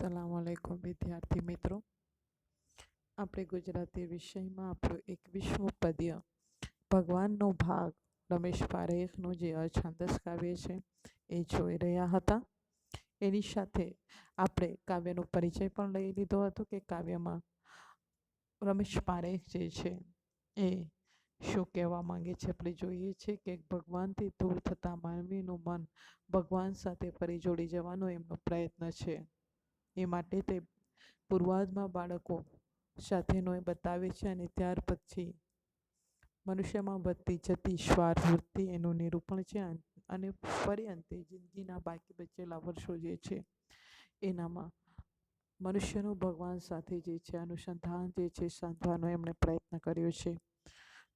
અસલામ વાલેકુમ વિદ્યાર્થી મિત્રો. આપણે ગુજરાતી વિષયમાં આપણું એકવીસમું પદ્ય, ભગવાનનો ભાગ, રમેશ પારેખનું જે અછાંદસ કાવ્ય છે, એ જોઈ રહ્યા હતા. એની સાથે આપણે કાવ્યનો પરિચય પણ લઈ લીધો હતો કે કાવ્યમાં રમેશ પારેખ જે છે, એ શું કહેવા માંગે છે? આપણે જોઈએ છીએ કે ભગવાનથી દૂર થતા માનવીનું મન ભગવાન સાથે ફરી જોડી જવાનો એમનો પ્રયત્ન છે. એ માટે તે પૂર્વાદમાં બાળકો સાથેનો એ બતાવે છે અને ત્યાર પછી મનુષ્યમાં વધતી જતી સ્વાર્થ વૃત્તિ એનું નિરૂપણ છે અને ફરી અંતે જિંદગીના બાકી બચેલા વર્ષો જે છે એનામાં મનુષ્યનું ભગવાન સાથે જે છે, અનુસંધાન જે છે સાધવાનો એમણે પ્રયત્ન કર્યો છે.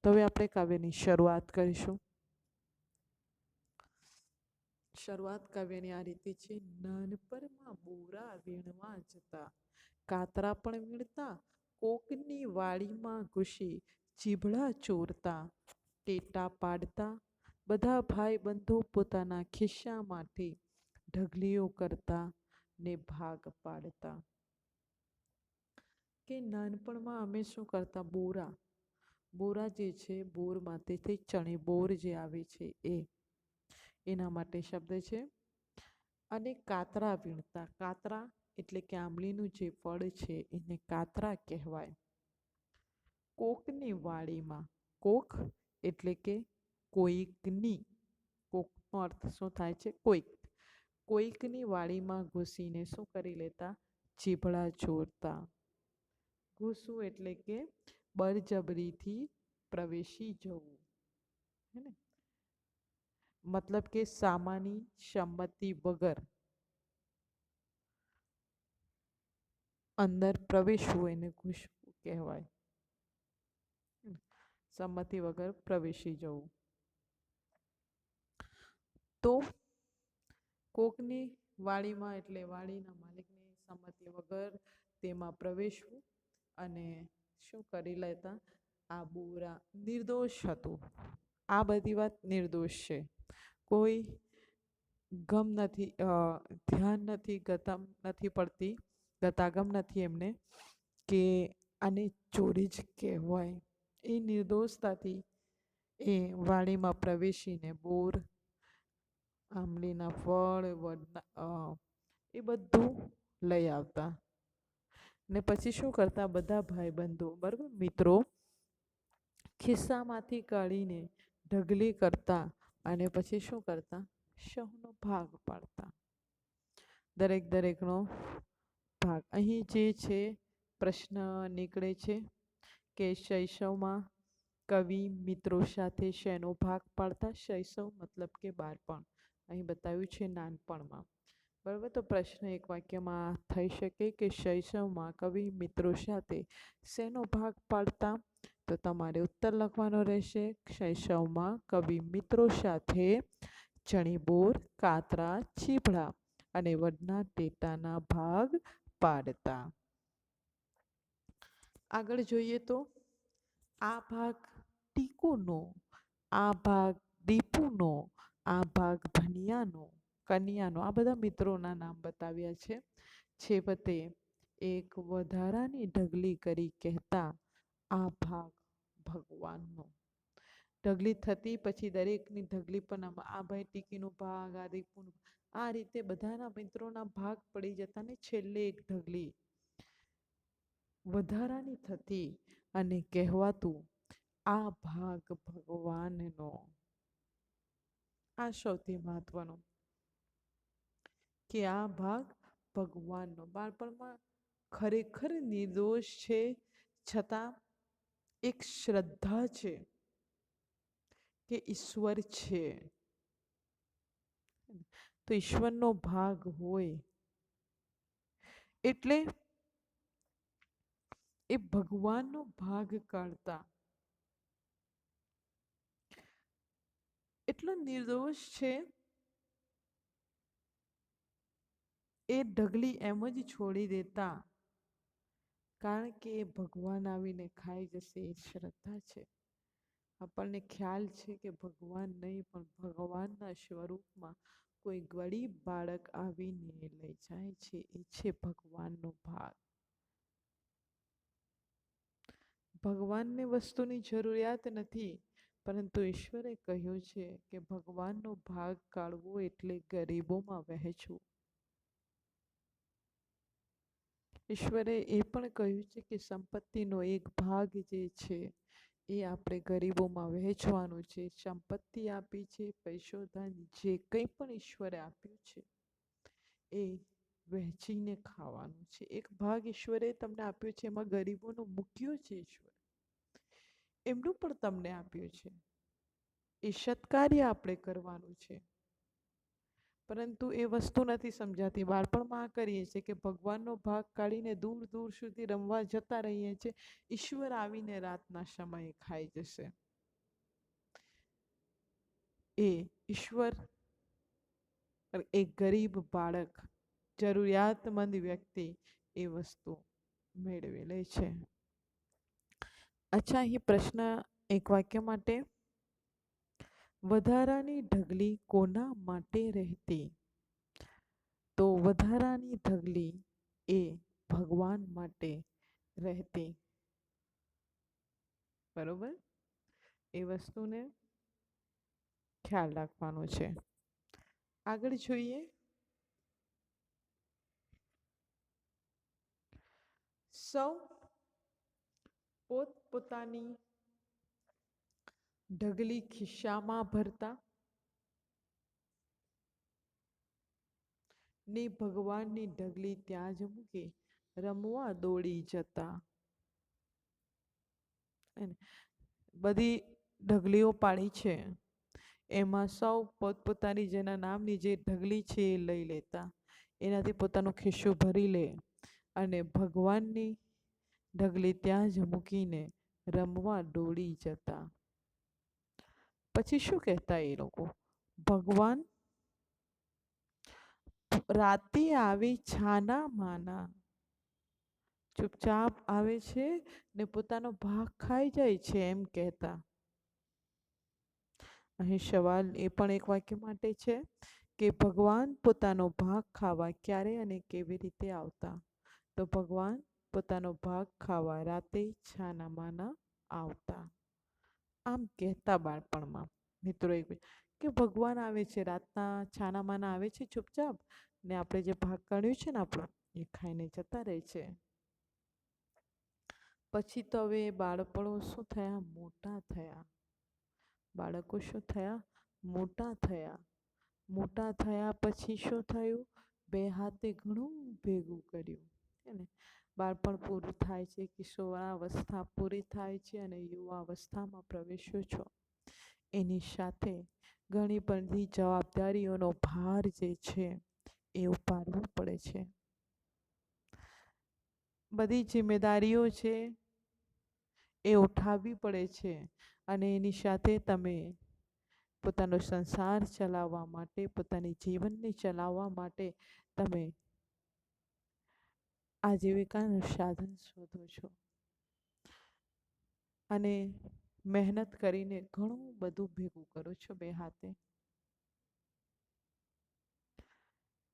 તો હવે આપણે કાવ્યની શરૂઆત કરીશું. શરૂઆત કાવ્યની આ રીતે છે નાનપણમાં બોરા વીણવા જતા, કાતરા પણ વીણતા, કોકની વાડીમાં ઘૂસી ચીભડા ચોરતા, ટેટા પાડતા, બધા ભાઈ બંધો પોતાના ખિસ્સામાંથી ઢગલીઓ કરતા ને ભાગ પાડતા. કે નાનપણમાં અમે શું કરતા? બોરા. બોરા જે છે બોરમાંથી ચણી બોર જે આવે છે, એ એના માટે શબ્દ છે. અને કાતરા વીણતા. કાતરા એટલે કે આંબલીનું જે ફળ છે એને કાતરા કહેવાય. કોકની વાડીમાં કોક એટલે કે કોઈકની. કોકનો અર્થ શું થાય છે? કોઈક. કોઈકની વાડીમાં ઘૂસીને શું કરી લેતા? ચીભડા જોરતા ઘૂસવું એટલે કે બળજબરીથી પ્રવેશી જવું. હે ને? મતલબ કે સામાની સંમતિ વગર અંદર પ્રવેશવું એને ઘૂસવું કહેવાય. સંમતિ વગર પ્રવેશી જવું. તો કોકની વાડીમાં એટલે વાડીના માલિકની સંમતિ વગર તેમાં પ્રવેશવું અને શું કરી લેતા? આ બોરા નિર્દોષ હતું. આ બધી વાત નિર્દોષ છે. કોઈ ગમ નથી ધ્યાન નથી, ગતમ નથી પડતી, ગતાગમ નથી એમને કે આને ચોરી જ કહેવાય. એ નિર્દોષતાથી એ વાડીમાં પ્રવેશીને બોર, આંબલીના ફળ વડના એ બધું લઈ આવતા. ને પછી શું કરતા બધા ભાઈબંધો? બરાબર? મિત્રો, ખિસ્સામાંથી કાઢીને ઢગલી કરતા. અને પછી શું કરતા? શવનો ભાગ પાડતા. દરેક દરેકનો ભાગ. અહીં જે છે, પ્રશ્ન નીકળે છે કે શૈશવમાં કવિ મિત્રો સાથે શેનો ભાગ પાડતા? શૈશવ મતલબ કે બાળપણ. અહીં બતાવ્યું છે નાનપણમાં. બરાબર? તો પ્રશ્ન એક વાક્યમાં થઈ શકે કે શૈશવમાં કવિ મિત્રો સાથે શેનો ભાગ પાડતા? તો તમારે ઉત્તર લખવાનો રહેશે શૈશવમાં કવિ મિત્રો સાથે ચણીબોર, કાતરા ચીભડા અને વડના ટેટાના ભાગ પાડતા. આગળ જોઈએ તો, આ ભાગ ટીકુનો, આ ભાગ દીપુનો, આ ભાગ ભનિયાનો, કન્યાનો, આ બધા મિત્રોના નામ બતાવ્યા છે. છેવટે એક વધારાની ઢગલી કરી કહેતા આ ભાગ ભગવાનનો. ઢગલી થતી પછી દરેકની ઢગલી પણ આ ભાઈ ટીકીનો ભાગ, આ રીપુનો આ રીતે બધાના મિત્રોના ભાગ પડી જતા ને છેલ્લે એક ઢગલી. વધારાની થતી અને કહેવાતું આ ભાગ ભગવાનનો. આ સૌથી મહત્વનો. કે આ ભાગ ભગવાનનો. બાળપણમાં ખરેખર નિર્દોષ છે, છતાં એક શ્રદ્ધા છે કે ઈશ્વર છે. તો ઈશ્વરનો ભાગ હોય એટલે એ ભગવાનનો ભાગ કાઢતા. એટલો નિર્દોષ છે એ ઢગલી એમ જ છોડી દેતા. કારણ કે એ ભગવાન આવીને ખાઈ જશે એ શ્રદ્ધા છે. આપણને ખ્યાલ છે કે ભગવાન નહીં, પણ ભગવાનના સ્વરૂપમાં કોઈ ગરીબ બાળક આવીને લઈ જાય છે, એ છે ભગવાનનો ભાગ. ભગવાનને વસ્તુની જરૂરિયાત નથી, પરંતુ ઈશ્વરે કહ્યું છે કે ભગવાનનો ભાગ કાઢવો એટલે ગરીબોમાં વહેંચવું. ઈશ્વરે એ પણ કહ્યું છે કે સંપત્તિનો એક ભાગ જે છે, એ આપણે ગરીબોમાં વહેંચવાનું છે. સંપત્તિ આપી છે, પૈસો, ધન, જે કંઈ પણ ઈશ્વરે આપ્યું છે, એ વહેંચીને ખાવાનું છે. એક ભાગ ઈશ્વરે તમને આપ્યો છે, એમાં ગરીબોનો મૂક્યો છે ઈશ્વર. એમનું પણ તમને આપ્યું છે. એ સત્કાર્ય આપણે કરવાનું છે. પરંતુ એ વસ્તુ નથી સમજાતી. બાળપણમાં કરીએ છીએ કે ભગવાનનો ભાગ કાઢીને દૂર દૂર સુધી રમવા જતા રહીએ છીએ. ઈશ્વર આવીને રાતના સમયે ખાઈ જશે. એ ઈશ્વર એક ગરીબ બાળક, જરૂરિયાતમંદ વ્યક્તિ એ વસ્તુ મેળવી લે છે. અચ્છા, અહીં પ્રશ્ન એક વાક્ય માટે વધારાની ઢગલી કોના માટે રહેતી? તો વધારાની ઢગલી એ ભગવાન માટે રહેતી. બરોબર? એ વસ્તુને ખ્યાલ રાખવાનો છે. આગળ જોઈએ. સૌ પોતપોતાની ઢગલી ખિસ્સામાં ભરતા? ને ભગવાનની ઢગલી ત્યાં જ મૂકી રમવા દોડી જતા. બધી ઢગલીઓ પાડી છે. એમાં સૌ પોતપોતાની જેના નામની જે ઢગલી છે એ લઈ લેતા. એનાથી પોતાનું ખિસ્સું ભરી લે અને ભગવાનની ઢગલી ત્યાં જ મૂકીને રમવા દોડી જતા. પછી શું કહેતા એ લોકો? ભગવાન? રાતે આવી છાના માના. ચૂપચાપ આવે છે ને પોતાનો ભાગ ખાઈ જાય છે એમ કહેતા. અહીં સવાલ એ પણ એક વાક્ય માટે છે કે ભગવાન પોતાનો ભાગ ખાવા ક્યારે અને કેવી રીતે આવતા? તો ભગવાન પોતાનો ભાગ ખાવા રાતે છાના માના આવતા. આમ કહેતા બાળપણમાં. મિત્રો એક કે ભગવાન આવે છે, રાતના છાનામાના આવે છે ચૂપચાપ, ને આપણે જે ભાગ કાઢ્યું છે ને આપણો, એ ખાઈને જતા રહે છે. પછી તો હવે બાળપણો શું થયા? મોટા થયા. બાળકો શું થયા? મોટા થયા. મોટા થયા પછી શું થયું? બે હાથે ઘણું ભેગું કર્યું. હે ને? બાળપણ પૂરું થાય છે, કિશોરાવસ્થા પૂરી થાય છે અને યુવાવસ્થામાં પ્રવેશો છો. એની સાથે ઘણી બધી જવાબદારીઓનો ભાર જે છે એ ઉપાડવો પડે છે. બધી જિમ્મેદારીઓ છે એ ઉઠાવવી પડે છે અને એની સાથે તમે પોતાનો સંસાર ચલાવવા માટે, પોતાની જીવનને ચલાવવા માટે તમે આજીવિકાનું સાધન શોધો છો. અને મહેનત કરીને ઘણું બધું ભેગું કરો છો બે હાથે.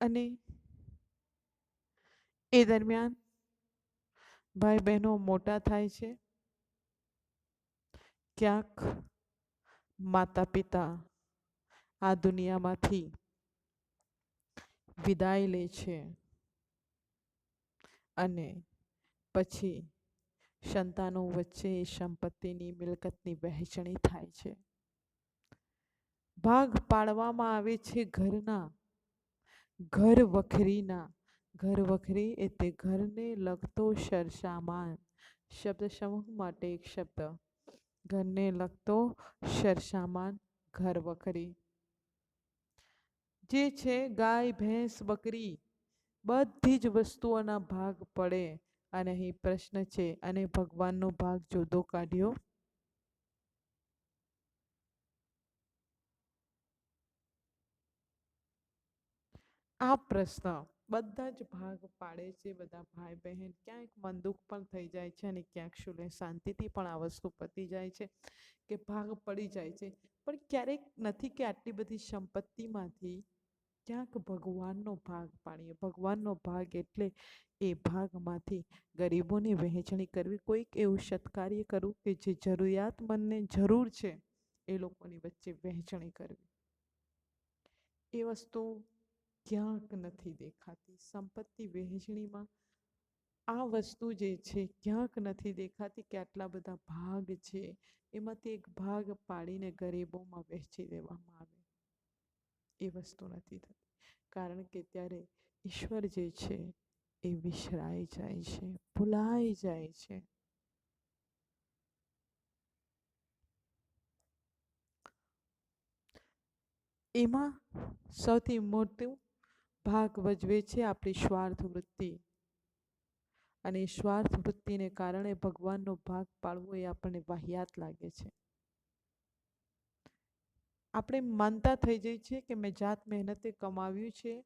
અને એ દરમિયાન ભાઈ બહેનો મોટા થાય છે. ક્યાંક માતા પિતા આ દુનિયામાંથી વિદાય લે છે. અને પછી સંતાનો વચ્ચે સંપત્તિની, મિલકતની વહેંચણી થાય છે. ભાગ પાડવામાં આવે છે ઘરના, ઘર વખરીના. ઘર વખરી એટલે ઘરને લગતો સરસામાન. શબ્દ સમૂહ માટે એક શબ્દ. ઘરને લગતો સરસામાન, ઘર વખરી. જે છે ગાય, ભેંસ, બકરી. બધી જ વસ્તુઓના ભાગ પડે અને અહીં પ્રશ્ન છે, અને ભગવાનનો ભાગ જુદો કાઢ્યો? આ પ્રશ્ન બધા જ ભાગ પાડે છે, બધા ભાઈ બહેન ક્યાંક મન દુઃખ પણ થઈ જાય છે અને ક્યાંક શુલે શાંતિથી પણ આ વસ્તુ પતી જાય છે કે ભાગ પડી જાય છે. પણ ક્યારેક નથી કે આટલી બધી સંપત્તિમાંથી ક્યાંક ભગવાનનો ભાગ પાડીએ. ભગવાનનો ભાગ એટલે એ ભાગમાંથી ગરીબોની વહેંચણી કરવી. કોઈક એવું સત્કાર્ય કરવું કે જે જરૂરિયાતમંદને જરૂર છે, એ લોકોની વચ્ચે વહેંચણી કરવી. એ વસ્તુ ક્યાંક નથી દેખાતી. સંપત્તિ વહેંચણીમાં આ વસ્તુ જે છે ક્યાંક નથી દેખાતી કે આટલા બધા ભાગ છે, એમાંથી એક ભાગ પાડીને ગરીબોમાં વહેંચી દેવામાં આવે. એ વસ્તુ નથી થતી. કારણ કે ત્યારે ઈશ્વર જે છે એ વિસરાઈ જાય છે, ભૂલાઈ જાય છે. એમાં સૌથી મોટું ભાગ ભજવે છે આપણી સ્વાર્થ વૃત્તિ. અને સ્વાર્થ વૃત્તિને કારણે ભગવાનનો ભાગ પાડવો એ આપણને વાહિયાત લાગે છે. આપણે માનતા થઈ જઈએ છીએ કે મેં જાત મહેનતે કમાવ્યું છે,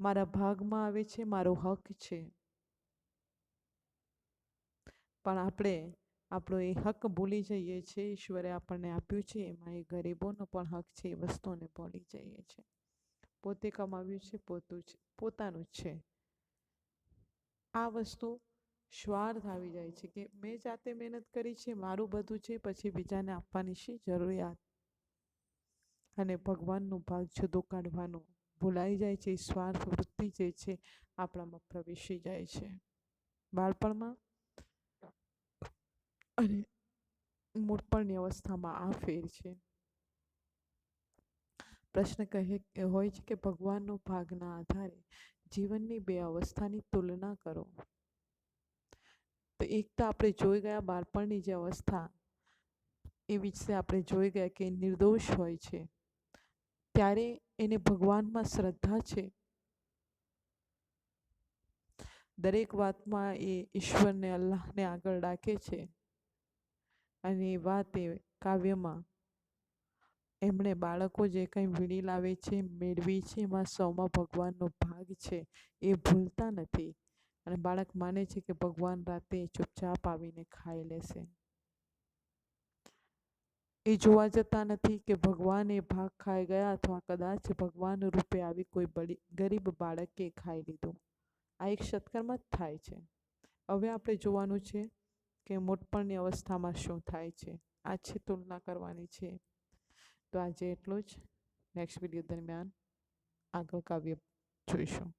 મારા ભાગમાં આવે છે, મારો હક છે. પણ આપણે આપણો એ હક ભૂલી જઈએ છીએ, ઈશ્વરે આપણને આપ્યું છે, એમાં એ ગરીબોનો પણ હક છે, એ વસ્તુને ભૂલી જઈએ છીએ. પોતે કમાવ્યું છે, પોતું છે, પોતાનું છે. આ વસ્તુ સ્વાર્થ આવી જાય છે કે મેં જાતે મહેનત કરી છે, મારું બધું છે, પછી બીજાને આપવાની શી જરૂરિયાત? અને ભગવાનનો ભાગ જુદો કાઢવાનો. ભૂલાઈ જાય છે, સ્વાર્થ વૃત્તિ જે છે, આપણામાં પ્રવેશી જાય છે. બાળપણમાં અને મૂળપણની અવસ્થામાં આ ફેર છે. પ્રશ્ન કહે, હોય છે કે ભગવાનનો ભાગના આધારે જીવનની બે અવસ્થાની તુલના કરો. તો એક તો આપણે જોઈ ગયા બાળપણની જે અવસ્થા એ વિશે આપણે જોઈ ગયા કે નિર્દોષ હોય છે. ત્યારે એને ભગવાનમાં શ્રદ્ધા છે. દરેક વાતમાં એ ઈશ્વરને અલ્લાહને આગળ રાખે છે અને એ વાત એ કાવ્યમાં એમણે બાળકો જે કંઈ વીણી લાવે છે, મેળવી છે, એમાં સૌમાં ભગવાનનો ભાગ છે, એ ભૂલતા નથી. અને બાળક માને છે કે ભગવાન રાતે ચૂપચાપ આવીને ખાઈ લેશે. એ જોવા જતા નથી કે ભગવાન એ ભાગ ખાઈ ગયા અથવા કદાચ ભગવાન રૂપે આવી કોઈ બડી ગરીબ બાળકે ખાઈ લીધું. આ એક સત્કર્મ જ થાય છે. હવે આપણે જોવાનું છે કે મોટપણની અવસ્થામાં શું થાય છે. આ છે તુલના કરવાની છે. તો આજે એટલું જ. નેક્સ્ટ વીડિયો દરમિયાન આગળ કાવ્ય જોઈશું.